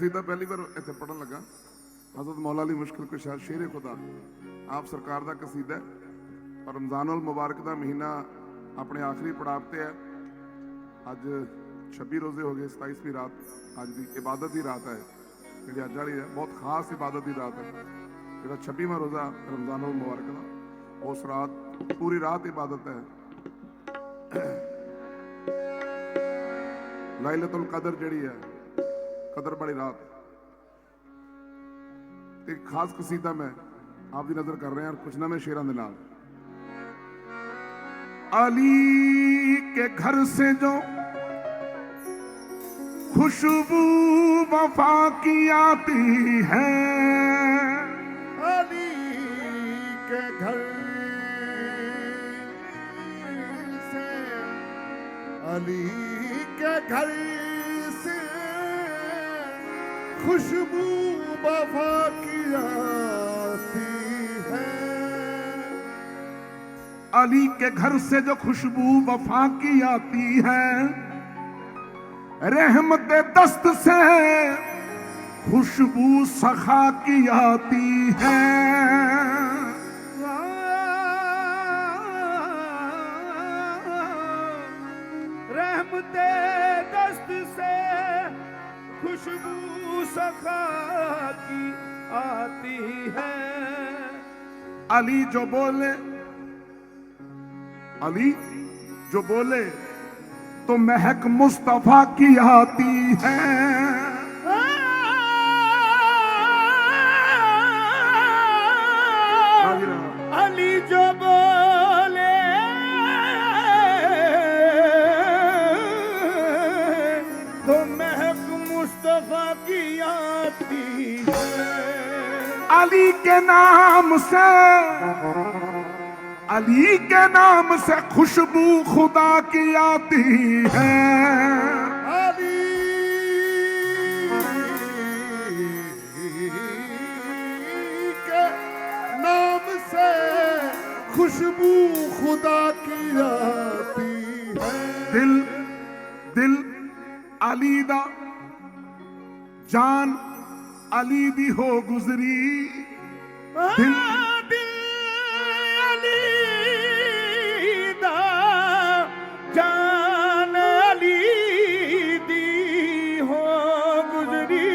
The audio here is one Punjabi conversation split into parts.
ਕਸੀਦਾ ਪਹਿਲੀ ਵਾਰ ਇੱਥੇ ਪੜਨ ਲੱਗਾ। ਹਜ਼ਰਤ ਮੌਲਾ ਅਲੀ ਮੁਸ਼ਕਿਲ ਕੁਸ਼ਾ ਸ਼ੇਰੇ ਖੁਦਾ। ਆਪ ਸਰਕਾਰ ਦਾ ਕਸੀਦਾ ਹੈ। ਔਰ ਰਮਜ਼ਾਨੁਲ ਮੁਬਾਰਕ ਦਾ ਮਹੀਨਾ ਆਪਣੇ ਆਖਰੀ ਪੜਾਅ ਤੇ ਹੈ। ਅੱਜ 26 ਰੋਜ਼ੇ ਹੋ ਗਏ 27ਵੀਂ ਰਾਤ। ਅੱਜ ਦੀ ਇਬਾਦਤ ਦੀ ਰਾਤ ਹੈ। ਜਿਹੜੀ ਅੱਜ ਵਾਲੀ ਹੈ, ਬਹੁਤ ਖਾਸ ਇਬਾਦਤ ਦੀ ਰਾਤ ਹੈ। ਜਿਹੜਾ 26ਵਾਂ ਰੋਜ਼ਾ ਰਮਜ਼ਾਨੁਲ ਮੁਬਾਰਕ ਦਾ। ਉਸ ਰਾਤ, ਪੂਰੀ ਰਾਤ ਇਬਾਦਤ ਹੈ। ਲਾਇਲਤੁਲ ਕਦਰ ਜਿਹੜੀ ਹੈ ਕਦਰ ਵਾਲੀ ਰਾਤ ਤੇ ਇੱਕ ਖਾਸ ਕਸੀਦਾ ਮੈਂ ਆਪ ਦੀ ਨਜ਼ਰ ਕਰ ਰਿਹਾ ਕੁਝ ਨਵੇਂ ਸ਼ੇਰਾਂ ਦੇ ਨਾਲ अली के घर से जो खुशबू वफा की आती है अली के घर से अली के घर से खुशबू वफा की आती है अली के घर से जो खुशबू वफा की आती है रहमत दस्त से खुशबू सखा की आती है रहमते दस्त से खुशबू सखा की आती है अली जो बोले अली जो बोले तो महक मुस्तफा की आती है अली के नाम से अली के नाम से खुशबू खुदा की आती है अली के नाम से खुशबू खुदा की आती है दिल दिल अली दा जान ਅਲੀ ਦੀ ਹੋ ਗੁਜ਼ਰੀ। ਦਿਲ ਅਲੀ ਦਾ ਜਾਨ ਅਲੀ ਦੀ ਹੋ ਗੁਜ਼ਰੀ।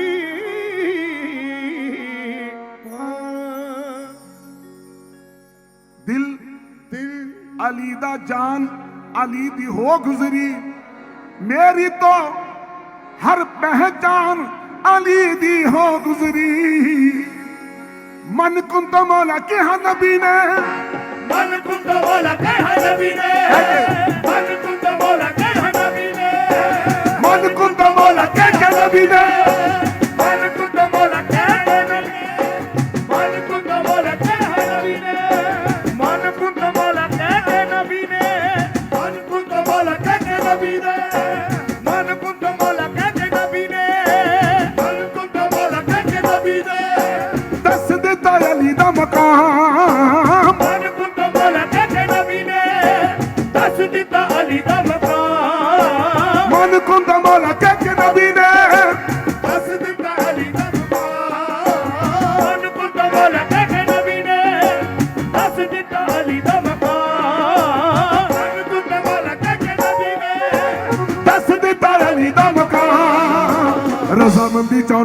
ਦਿਲ ਦਿਲ। ਅਲੀ ਦਾ ਜਾਨ ਅਲੀ ਦੀ ਹੋ ਗੁਜ਼ਰੀ। ਮੇਰੀ ਤੋਂ ਹਰ ਪਹਿਚਾਨ علی دی ہو گزری من کن تو مولا کے ہاں نبی نے من کن تو مولا کے ہاں نبی نے من کن تو مولا کے ہاں نبی نے من کن تو مولا کے ہاں نبی نے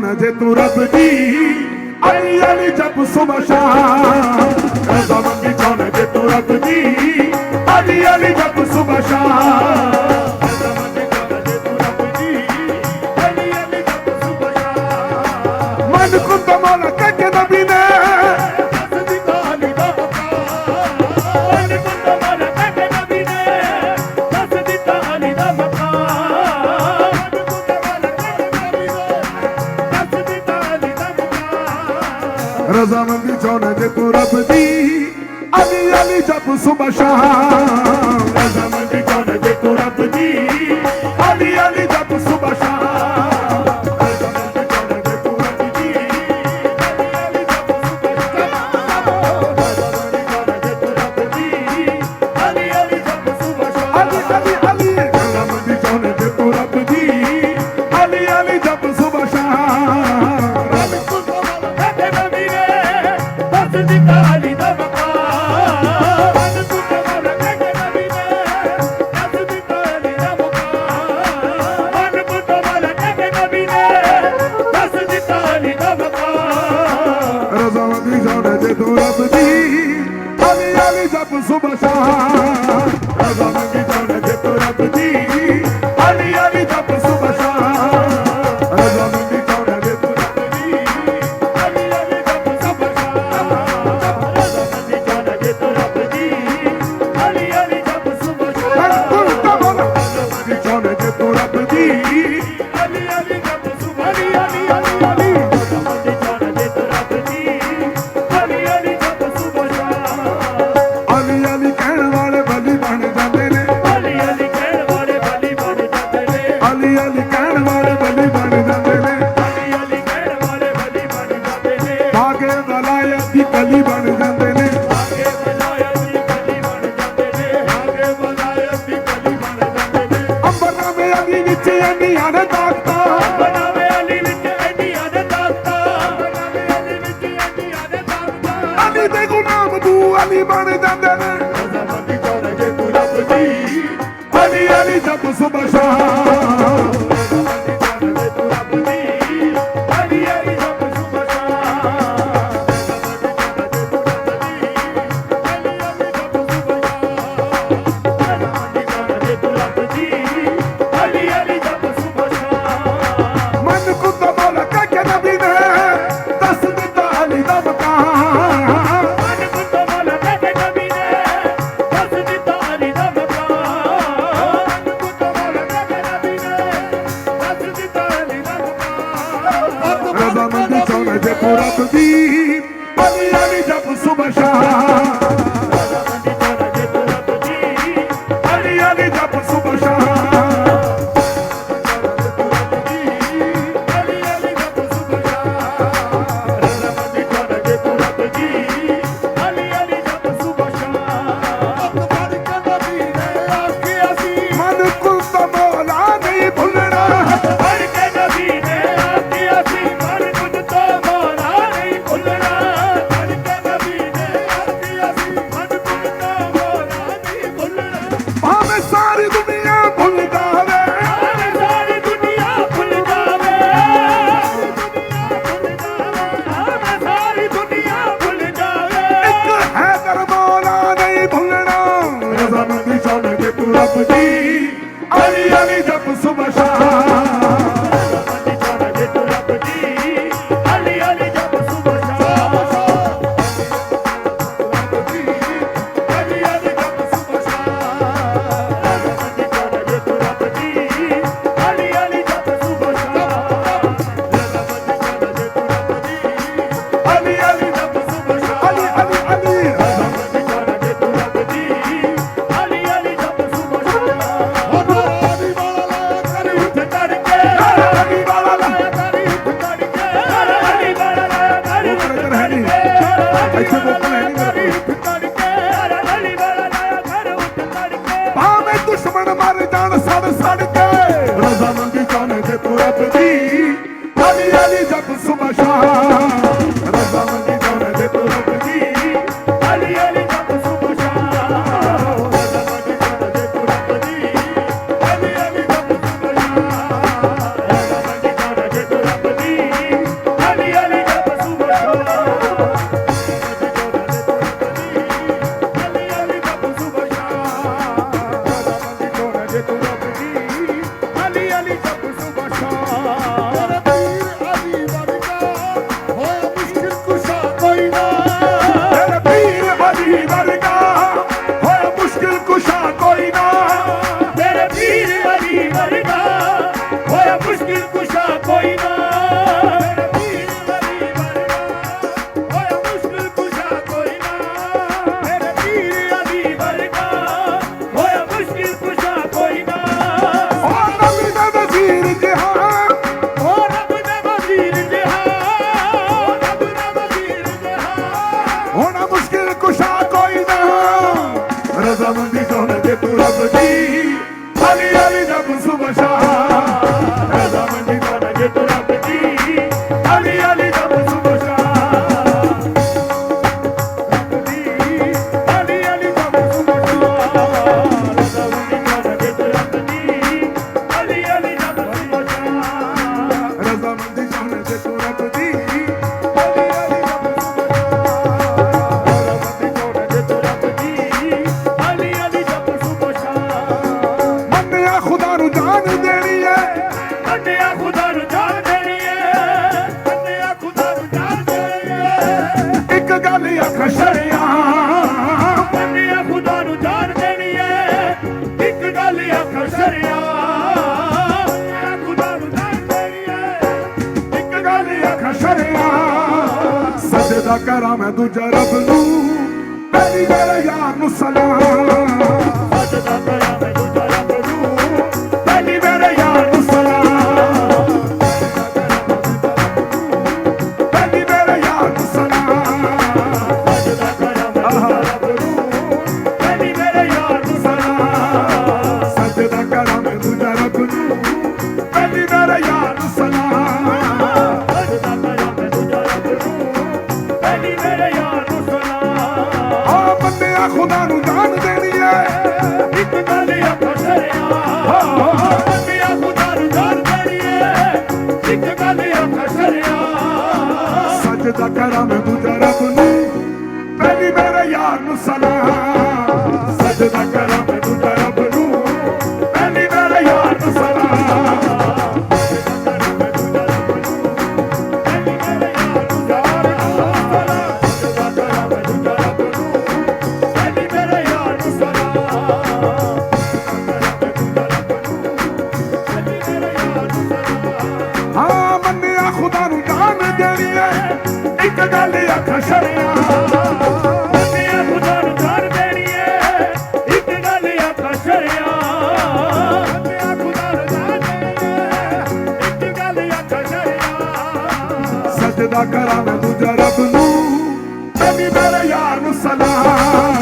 ਨਾ ਜੇ ਤੂੰ ਰੱਬ ਦੀ ਅਲੀ ਅਲੀ ਜਪ ਸੁਬਹ ਸ਼ਾਮ ਐਸਾ ਮੰਗੀ ਜੇ ਤੂੰ ਰੱਬ ਦੀ zaman geçene de kurabı di Ali Ali capı subaşa Ne zaman geçene de kurabı di Ali Somebody down the side ਅੱਖਾਂ ਸ਼ਰਿਆ ਸਜਦਾ ਕਰਾਂ ਮੈਂ ਦੂਜਾ ਰੱਬ ਨੂੰ ਮੇਰੀ ਮੇਰੇ ਯਾਰ ਨੂੰ ਸਲਾਮ। ਸਜਦਾ ਕਰਾਂ la cara me ਸਜਦਾ ਕਰਾਂ ਮੈਂ ਦੂਜਾ ਰੱਬ ਨੂੰ। ਮੇਰੀ ਮੇਰੇ ਯਾਰ ਨੂੰ ਸਲਾਮ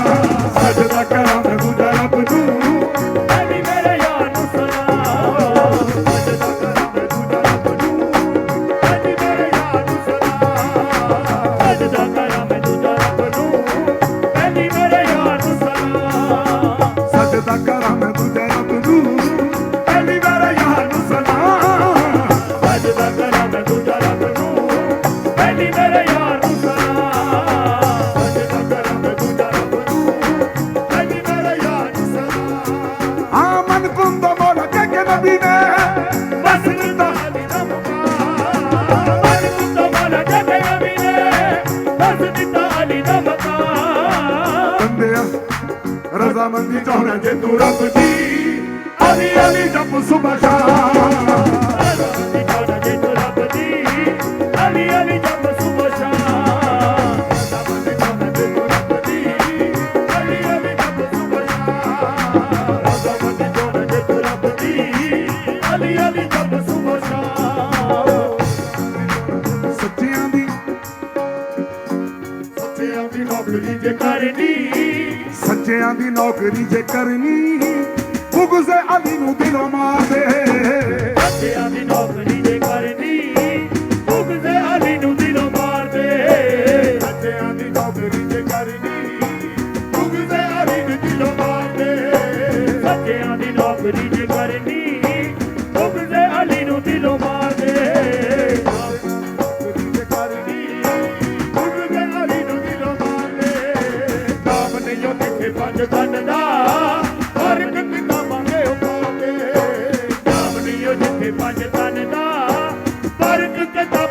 ਦੀ ਟੋਣਾ ਜੇ ਤੂੰ ਰੱਬ ਦੀ ਅਲੀ ਅਲੀ ਜਪ ਸੁਬਹ ਸ਼ਾਮ ਸੱਚਿਆਂ ਦੀ ਨੌਕਰੀ ਜੇ ਕਰਨੀ ਸੱਚਿਆਂ ਦੀ ਨੌਕਰੀ ਜੇ ਕਰਨੀ ਉਗਜ਼ੇ ਅਲੀ ਨੂੰ ਦਿਲੋਂ ਮਾਰਦੇ ਸੱਚਿਆਂ ਦੀ ਨੌਕਰੀ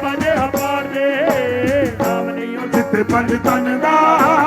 ਪੰਜ ਹਵਾਰ ਦੇ ਨਾਮ ਨਹੀਂ ਉਹ ਜਿੱਤੇ ਪੰਜ ਤਨ ਦਾ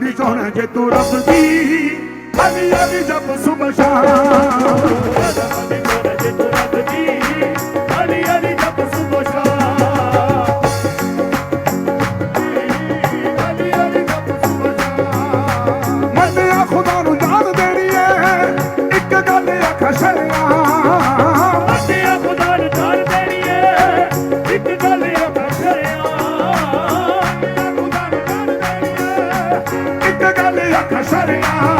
ਜਾਂਦੀ ਸੋਹਣਾ ਜੇ ਤੂੰ ਰੱਬ ਦੀ। ਅਲੀ ਅਲੀ ਜਪ ਸੁਬਹ ਸ਼ਾਮ Sarina.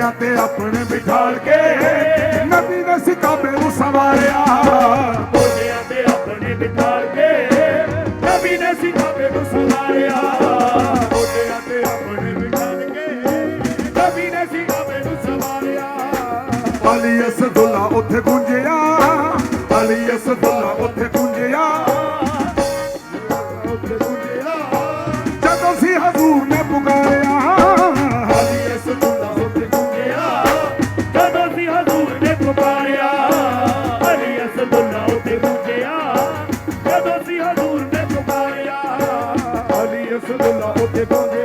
ਤੇਰਿਆਂ ਤੇ ਆਪਣੇ ਬਿਠਾਲ ਕੇ ਨਬੀ ਨੇ ਸਿਕਾਬੇ ਤੇ ਆਪਣੇ ਬਿਠਾਲ ਕੇ ਨਬੀ ਨੇ ਸਿਕਾਬੇ ਨੂੰ ਸਵਾਰਿਆ। ਤੇਰਿਆਂ ਤੇ ਆਪਣੇ ਉੱਥੇ ਗੁੰਜਿਆ। ਅਲੀ ਅਸਦ ਯਸੂਲਾ ਉੱਥੇ ਗਾਉਂਦੇ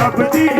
ਰੱਬ ਦੀ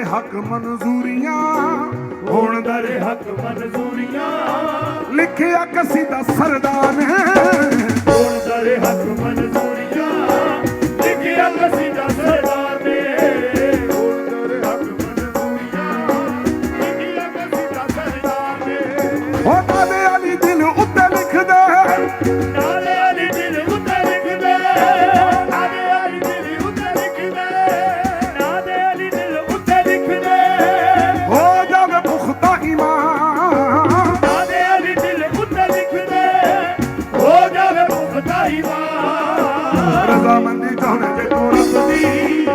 ਦਰ ਹੱਕ ਮਨਜ਼ੂਰੀਆਂ। ਹੁਣ ਦਰ ਹੱਕ ਮਨਜ਼ੂਰੀਆਂ। ਲਿਖਿਆ ਕਸੀ ਦਾ ਸਰਦਾਰ ਹੈ ਰਜ਼ਾ ਮੰਦੀ ਚਾਹੁੰਦੇ ਜੇ ਤੂੰ ਰੱਬ ਦੀ